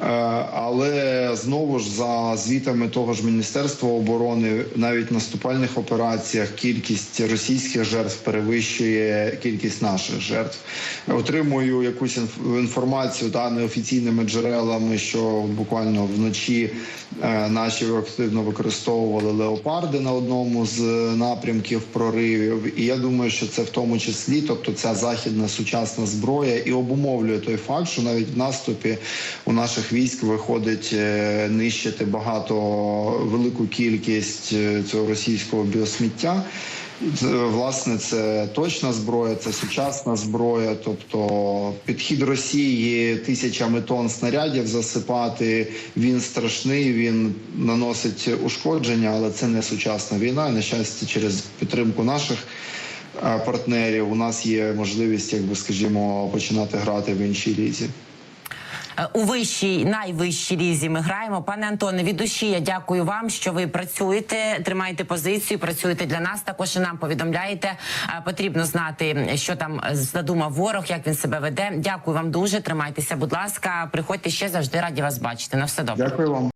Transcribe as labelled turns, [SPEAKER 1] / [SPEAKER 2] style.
[SPEAKER 1] Е, Але знову ж за звітами того ж Міністерства оборони, навіть в наступальних операціях кількість російських жертв перевищує кількість наших жертв. Отримую якусь інф- інформацію та неофіційними джерелами, що буквально вночі е, наші активно використовували леопарди на одному з напрямків проривів. І я думаю, що це в тому числі, тобто ця західна сучасна зброя, і обумовлює той факт, що навіть в наступі у наших військ виходить е, нищити багато велику кількість е, цього російського біосміття. Власне, це точна зброя, це сучасна зброя. Тобто підхід Росії тисячами тонн снарядів засипати. Він страшний, він наносить ушкодження, але це не сучасна війна. На щастя, через підтримку наших е, партнерів у нас є можливість, якби скажімо, починати грати в іншій лізі.
[SPEAKER 2] У вищій, найвищій лізі ми граємо. Пане Антоне, від душі я дякую вам, що ви працюєте, тримаєте позицію, працюєте для нас. Також і нам повідомляєте. Потрібно знати, що там задумав ворог, як він себе веде. Дякую вам дуже. Тримайтеся, будь ласка. Приходьте ще завжди раді вас бачити. На все добре.
[SPEAKER 1] Дякую вам.